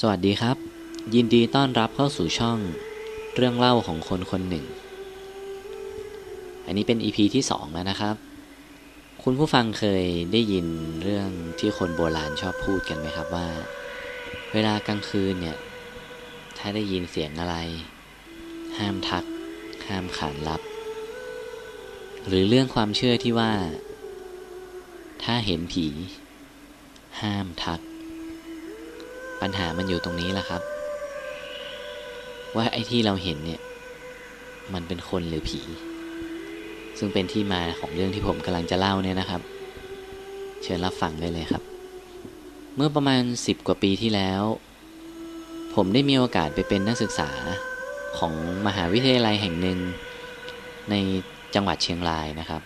สวัสดีครับ ยินดีต้อนรับเข้าสู่ช่องเรื่องเล่าของคนคนหนึ่ง อันนี้เป็น EP ที่ 2 แล้วนะครับ คุณผู้ฟังเคยได้ยินเรื่องที่คนโบราณชอบพูดกันไหมครับว่า เวลากลางคืนเนี่ย ถ้าได้ยินเสียงอะไร ห้ามทัก ห้ามขานรับ หรือเรื่องความเชื่อที่ว่า ถ้าเห็นผี ห้ามทัก ปัญหามันอยู่ตรงนี้แหละครับ ว่าไอ้ที่เราเห็นเนี่ย มันเป็นคนหรือผี ซึ่งเป็นที่มาของเรื่องที่ผมกำลังจะเล่าเนี่ยนะครับ เชิญรับฟังได้เลยครับ เมื่อประมาณ 10 กว่าปีที่แล้ว ผมได้มีโอกาสไปเป็นนักศึกษาของมหาวิทยาลัยแห่งหนึ่งในจังหวัดเชียงรายนะครับ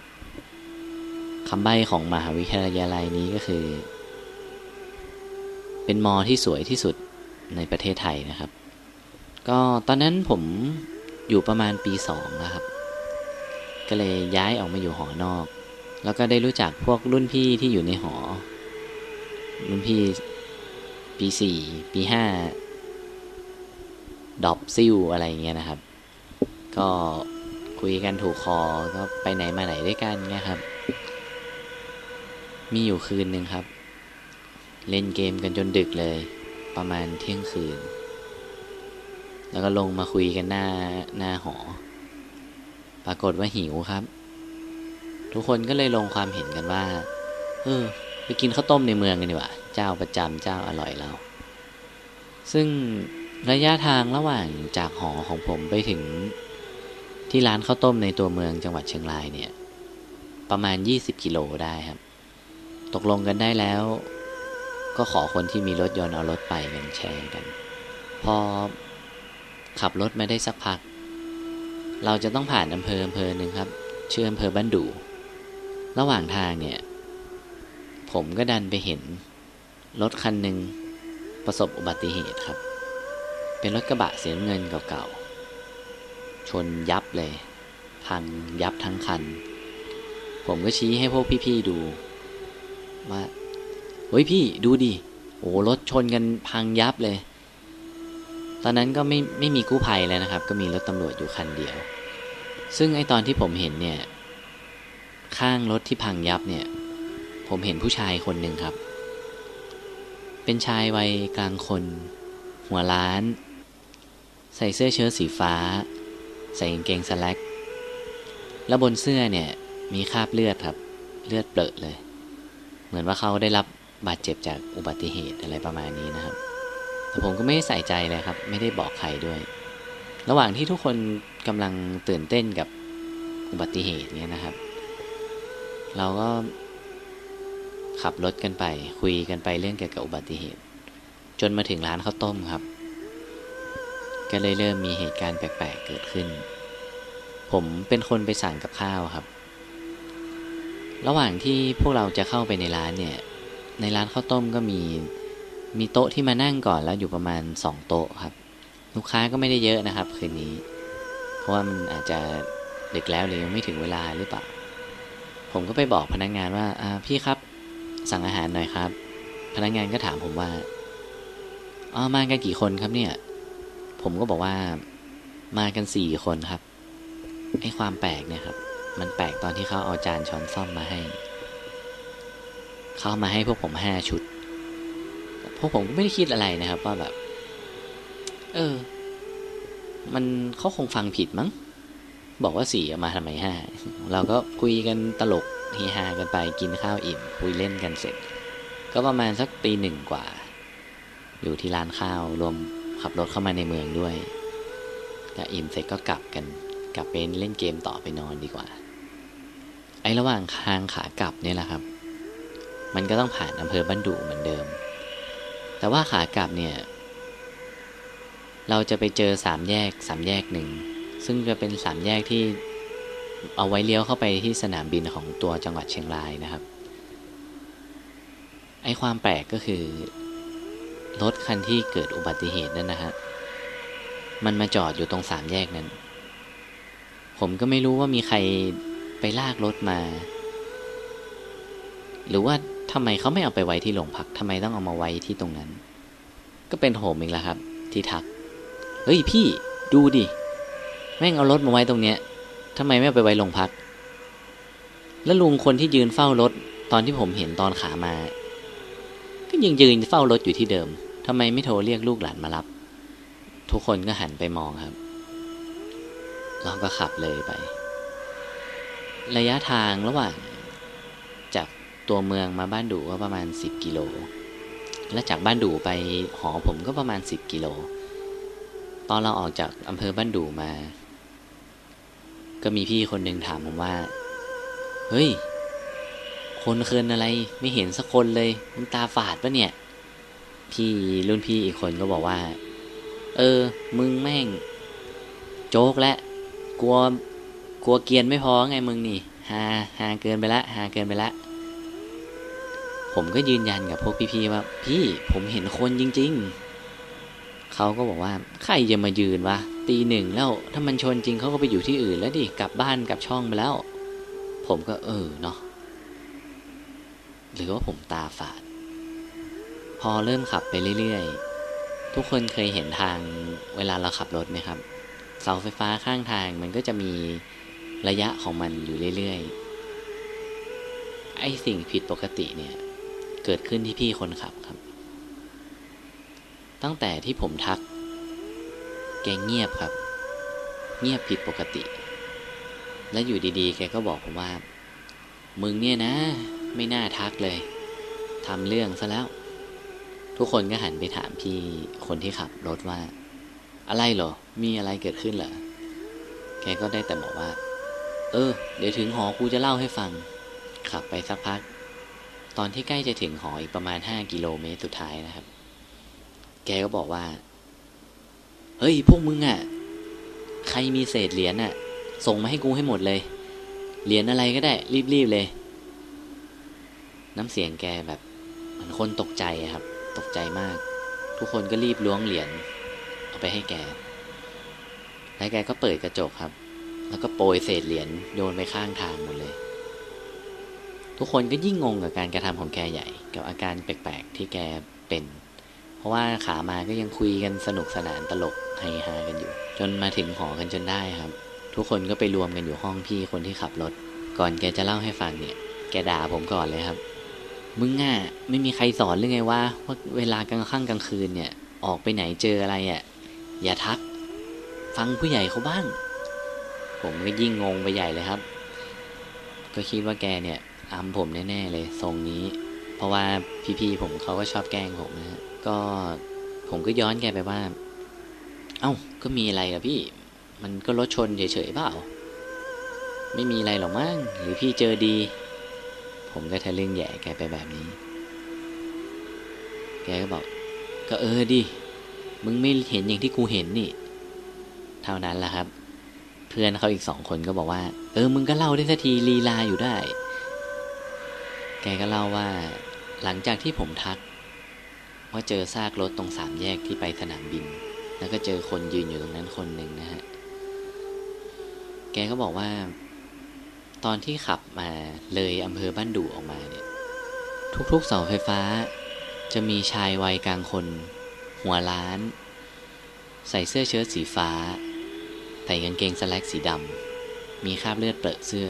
คำใบ้ของมหาวิทยาลัยนี้ก็คือ เป็นมอที่สวยที่สุดในประเทศไทยนะครับ ก็ตอนนั้นผมอยู่ประมาณปีสองนะครับ ก็เลยย้ายออกมาอยู่หอนอก แล้วก็ได้รู้จักพวกรุ่นพี่ที่อยู่ในหอ รุ่นพี่ปีสี่ปีห้าดอบซิวอะไรเงี้ยนะครับ ก็คุยกันถูกคอ ก็ไปไหนมาไหนด้วยกันเงี้ยครับ มีอยู่คืนหนึ่งครับ เล่นเกมกันจนดึกเลย ประมาณเที่ยงคืน แล้วก็ลงมาคุยกันหน้าหน้าหอ ปรากฏว่าหิวครับ ทุกคนก็เลยลงความเห็นกันว่า เออ ไปกินข้าวต้มในเมืองกันดีกว่าเจ้าประจำเจ้าอร่อยเราซึ่งระยะทางระหว่างจากหอของผมไปถึงที่ร้านข้าวต้มในตัวเมืองจังหวัดเชียงรายเนี่ย ประมาณ 20 กิโลได้ครับ ตกลงกันได้แล้ว ก็ขอคนที่มีรถยนต์เอารถไปกันแชร์กัน พอขับรถมาได้สักพัก เราจะต้องผ่านอำเภออำเภอหนึ่งครับ ชื่ออำเภอบ้านดู ระหว่างทางเนี่ย ผมก็ดันไปเห็น รถคันหนึ่งประสบอุบัติเหตุครับ เป็นรถกระบะเสีน้ำเงินเก่าๆ ชนยับเลย พังยับทั้งคัน ผมก็ชี้ให้พวกพี่ๆดูว่า เฮ้ยพี่ดูดิโอ้รถชนกันพังยับเลย ตอนนั้นก็ไม่ไม่มีกู้ภัยแล้วนะครับ ก็มีรถตำรวจอยู่คันเดียว ซึ่งไอตอนที่ผมเห็นเนี่ย ข้างรถที่พังยับเนี่ย ผมเห็นผู้ชายคนหนึ่งครับ เป็นชายวัยกลางคน หัวล้าน ใส่เสื้อเชิ้ตสีฟ้า ใส่กางเกงสแล็กแล้วบนเสื้อเนี่ยมีคราบเลือดครับ เลือดเปรอะเลย เหมือนว่าเขาได้รับ บาดเจ็บจากอุบัติเหตุอะไรประมาณนี้นะครับ แต่ผมก็ไม่ได้ใส่ใจเลยครับ ไม่ได้บอกใครด้วย ระหว่างที่ทุกคนกำลังตื่นเต้นกับอุบัติเหตุเนี่ยนะครับ เราก็ขับรถกันไป คุยกันไปเรื่องเกี่ยวกับอุบัติเหตุ จนมาถึงร้านข้าวต้มครับ ก็เลยเริ่มมีเหตุการณ์แปลกๆเกิดขึ้น ผมเป็นคนไปสั่งกับข้าวครับ ระหว่างที่พวกเราจะเข้าไปในร้านเนี่ย ในร้านข้าวต้มก็มีมีโต๊ะที่มานั่งก่อนแล้วอยู่ประมาณสองโต๊ะครับ ลูกค้าก็ไม่ได้เยอะนะครับ คืนนี้ เพราะว่ามันอาจจะดึกแล้วหรือยังไม่ถึงเวลาหรือเปล่า ผมก็ไปบอกพนักงานว่าอ่าพี่ครับ สั่งอาหารหน่อยครับ พนักงานก็ถามผมว่าอ๋อมากันกี่คนครับเนี่ย ผมก็บอกว่ามากันสี่คนครับไอ้ความแปลกเนี่ยครับ มันแปลกตอนที่เขาเอาจานช้อนซ่อมมาให้ เขาเอามาให้พวกผมห้าชุด พวกผมก็ไม่ได้คิดอะไรนะครับ ว่าแบบ เออ มันเขาคงฟังผิดมั้ง บอกว่าสี่มาทำไมห้าเราก็คุยกันตลกเฮฮากันไปกินข้าวอิ่ม คุยเล่นกันเสร็จ ก็ประมาณสักตีหนึ่งกว่า อยู่ที่ร้านข้าวรวมขับรถเข้ามาในเมืองด้วยก็อิ่มเสร็จก็กลับกัน กลับไปเล่นเกมต่อไปนอนดีกว่า ไอ้ระหว่างทางขากลับเนี่ยแหละครับ มันก็ต้องผ่านอำเภอบ้านดุเหมือนเดิม แต่ว่าขากลับเนี่ย เราจะไปเจอสามแยกสามแยกหนึ่ง ซึ่งจะเป็นสามแยกที่เอาไว้เลี้ยวเข้าไปที่สนามบินของตัวจังหวัดเชียงรายนะครับ ไอความแปลกก็คือ รถคันที่เกิดอุบัติเหตุนั่นนะฮะ มันมาจอดอยู่ตรงสามแยกนั้น ผมก็ไม่รู้ว่ามีใครไปลากรถมา หรือว่าทำไมเขาไม่เอาไปไว้ที่โรงพักทำไมต้องเอามาไว้ที่ตรงนั้น ก็เป็นผมเองแหละครับ ที่ทัก เฮ้ยพี่ดูดิ แม่งเอารถมาไว้ตรงเนี้ยทำไมไม่เอาไปไว้โรงพัก แล้วลุงคนที่ยืนเฝ้ารถตอนที่ผมเห็นตอนขามา ก็ยังยืนเฝ้ารถอยู่ที่เดิมทำไมไม่โทรเรียกลูกหลานมารับ ทุกคนก็หันไปมองครับ เราก็ขับเลยไประยะทางระหว่างจาก ตัวเมืองมาบ้านดูก็ประมาณ 10 กิโล และจากบ้านดูไปหอผมก็ประมาณ 10 กิโล ตอนเราออกจากอำเภอบ้านดูมา ก็มีพี่คนหนึ่งถามผมว่า เฮ้ย คนเคินอะไรไม่เห็นสักคนเลยมึงตาฝาดปะเนี่ย พี่รุ่นพี่อีกคนก็บอกว่า เออ มึงแม่ง โจกและ กลัว กลัวเกียนไม่พอไงมึงนี่ฮาฮาเกินไปละฮาเกินไปละ ผมก็ยืนยันกับพวกพี่ๆว่า พี่ผมเห็นคนจริง ๆ เขาก็บอกว่าใครจะมายืนวะตีหนึ่งแล้วถ้ามันชนจริงเขาก็ไปอยู่ที่อื่นแล้วดิกลับบ้านกลับช่องไปแล้ว ผมก็เออเนาะหรือว่าผมตาฝาด พอเริ่มขับไปเรื่อยๆ ทุกคนเคยเห็นทางเวลาเราขับรถไหมครับ เสาไฟฟ้าข้างทางมันก็จะมีระยะของมันอยู่เรื่อยๆ ไอสิ่งผิดปกติเนี่ย กิดขึ้นที่พี่คนขับครับ ตั้งแต่ที่ผมทัก แกเงียบครับ เงียบผิดปกติ และอยู่ดีๆ แกก็บอกผมว่า มึงเนี่ยนะ ไม่น่าทักเลยทำเรื่องซะแล้ว ทุกคนก็หันไปถามพี่คนที่ขับรถว่า อะไรเหรอ มีอะไรเกิดขึ้นเหรอ แกก็ได้แต่บอกว่า เออ เดี๋ยวถึงหอกูจะเล่าให้ฟัง ขับไปสักพัก ตอนที่ใกล้จะถึงหออีกประมาณห้ากิโลเมตรสุดท้ายนะครับ แกก็บอกว่า เฮ้ย พวกมึงอะ่ะ ใครมีเศษเหรียญอะ ส่งมาให้กูให้หมดเลย เหรียญอะไรก็ได้ รีบๆเลย น้ำเสียงแกแบบเหมือนคนตกใจครับ ตกใจมาก ทุกคนก็รีบล้วงเหรียญเอาไปให้แก แล้วแกก็เปิดกระจกครับ แล้วก็โปรยเศษเหรียญโยนไปข้างทางหมดเลย ทุกคนก็ยิ่งงงกับการกระทำของแกใหญ่ กับอาการแปลกๆที่แกเป็น เพราะว่าขามาก็ยังคุยกันสนุกสนานตลกเฮฮากันอยู่ จนมาถึงหอกันจนได้ครับ ทุกคนก็ไปรวมกันอยู่ห้องพี่คนที่ขับรถ ก่อนแกจะเล่าให้ฟังเนี่ย แกด่าผมก่อนเลยครับ มึงอะไม่มีใครสอนหรือไงว่าว่าเวลากลางค่ำกลางคืนเนี่ย ออกไปไหนเจออะไรอะอย่าทัก ฟังผู้ใหญ่เขาบ้าง ผมก็ยิ่งงงไปใหญ่เลยครับ ก็คิดว่าแกเนี่ย อำผมแน่ๆเลยทรงนี้ เพราะว่าพี่ๆผมเขาก็ชอบแกล้งผมนะฮะก็ผมก็ย้อนแกไปว่า เอ้าก็มีอะไรกับพี่ มันก็รถชนเฉยๆเปล่า ไม่มีอะไรหรอกมั้งหรือพี่เจอดี ผมก็ทะลึ่งแย่แกไปแบบนี้ แกก็บอก ก็เออดิมึงไม่เห็นอย่างที่กูเห็นนี่ เท่านั้นแหละครับ เพื่อนเขาอีกสองคนก็บอกว่า เออ มึงก็เล่าได้สักทีลีลาอยู่ได้ แกก็เล่าว่าหลังจากที่ผมทัก ว่าเจอซากรถตรงสามแยกที่ไปสนามบิน แล้วก็เจอคนยืนอยู่ตรงนั้นคนหนึ่งนะฮะ แกก็บอกว่า ตอนที่ขับมาเลยอำเภอบ้านดูออกมาเนี่ย ทุกๆเสาไฟฟ้า จะมีชายวัยกลางคน หัวล้าน ใส่เสื้อเชิ้ตสีฟ้า ใส่กางเกงสแลกสีดำมีคราบเลือดเปรอะเสื้อ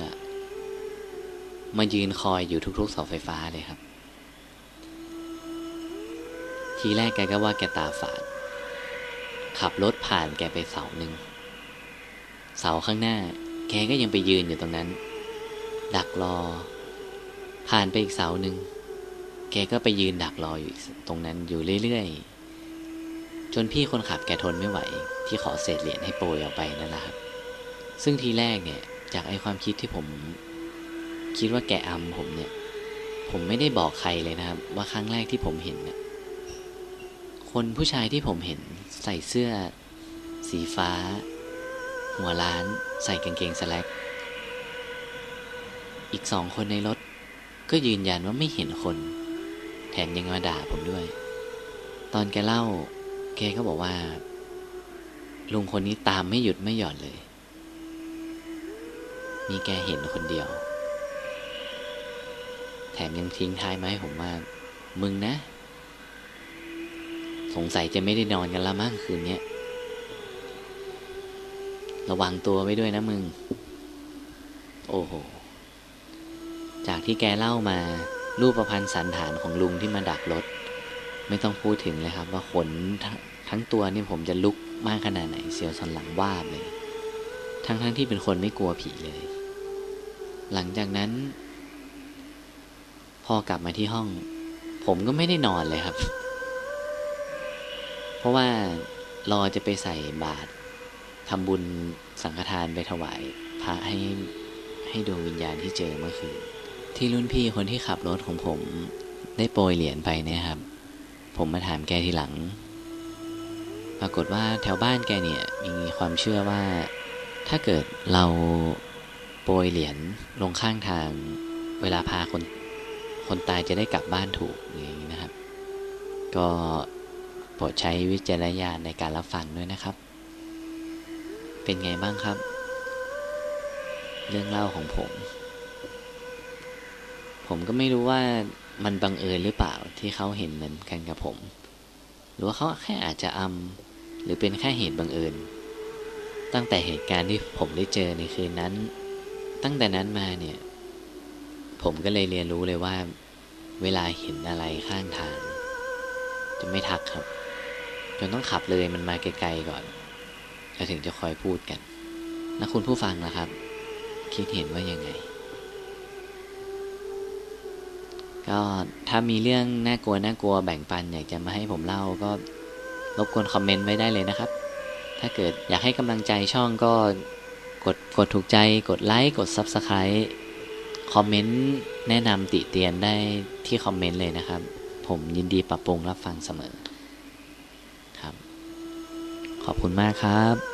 มายืนคอยอยู่ทุกๆเสาไฟฟ้าเลยครับ ทีแรกแกก็ว่าแกตาฝาด ขับรถผ่านแกไปเสาหนึ่ง เสาข้างหน้า แกก็ยังไปยืนอยู่ตรงนั้น ดักรอ ผ่านไปอีกเสาหนึ่ง แกก็ไปยืนดักรออยู่ตรงนั้นอยู่เรื่อยๆ จนพี่คนขับแกทนไม่ไหว ที่ขอเศษเหรียญให้โปรยออกไปนั่นแหละครับ ซึ่งทีแรกเนี่ย จากไอความคิดที่ผม คิดว่าแกอำผมเนี่ย ผมไม่ได้บอกใครเลยนะครับ ว่าครั้งแรกที่ผมเห็นเนี่ยคนผู้ชายที่ผมเห็นใส่เสื้อ สีฟ้า หัวล้าน ใส่กางเกงสแล็กอีกสองคนในรถ ก็ยืนยันว่าไม่เห็นคน แถมยังมาด่าผมด้วย ตอนแกเล่า แกก็บอกว่า ลุงคนนี้ตามไม่หยุดไม่หย่อนเลย มีแกเห็นคนเดียว มยังทิ้งท้ายมาให้ผมว่า มึงนะ สงสัยจะไม่ได้นอนกันละมั้งคืนนี้ระวังตัวไว้ด้วยนะมึง โอ้โห จากที่แกเล่ามา รูปประพันธ์สันฐานของลุงที่มาดักรถ ไม่ต้องพูดถึงเลยครับ ว่าขนท,ทั้งตัวนี่ผมจะลุกมากขนาดไหนเสียวสันหลังวาบเลย ทั้งทั้งที่เป็นคนไม่กลัวผีเลย หลังจากนั้น พอกลับมาที่ห้อง ผมก็ไม่ได้นอนเลยครับ เพราะว่ารอจะไปใส่บาตรทำบุญสังฆทานไปถวายพระให้ให้ดวงวิญญาณที่เจอเมื่อคืนที่รุ่นพี่คนที่ขับรถของผมได้โปรยเหรียญไปเนี่ยครับ ผมมาถามแกทีหลัง ปรากฏว่าแถวบ้านแกเนี่ยมีความเชื่อว่า ถ้าเกิดเราโปรยเหรียญลงข้างทางเวลาพาคน คนตายจะได้กลับบ้านถูกอย่างนี้นะครับ ก็โปรดใช้วิจารณญาณในการรับฟังด้วยนะครับ เป็นไงบ้างครับ เรื่องเล่าของผม ผมก็ไม่รู้ว่ามันบังเอิญหรือเปล่าที่เขาเห็นเหมือนกันกับผม หรือว่าเขาแค่อาจจะอำหรือเป็นแค่เหตุบังเอิญตั้งแต่เหตุการณ์ที่ผมได้เจอในคืนนั้น ตั้งแต่นั้นมาเนี่ย ผมก็เลยเรียนรู้เลยว่า เวลาเห็นอะไรข้างทาง จะไม่ทักครับ จนต้องขับเลยมันมาไกลๆก่อนแล้วถึงจะคอยพูดกัน แล้วคุณผู้ฟังนะครับ คิดเห็นว่ายังไง ก็ถ้ามีเรื่องน่ากลัวน่ากลัวแบ่งปันอยากจะมาให้ผมเล่าก็รบกวนคอมเมนต์ไว้ได้เลยนะครับ ถ้าเกิดอยากให้กำลังใจช่องก็กดกดถูกใจกดไลค์กด Subscribe คอมเมนต์แนะนำติเตียนได้ที่คอมเมนต์เลยนะครับ ผมยินดีปรับปรุงรับฟังเสมอครับ ขอบคุณมากครับ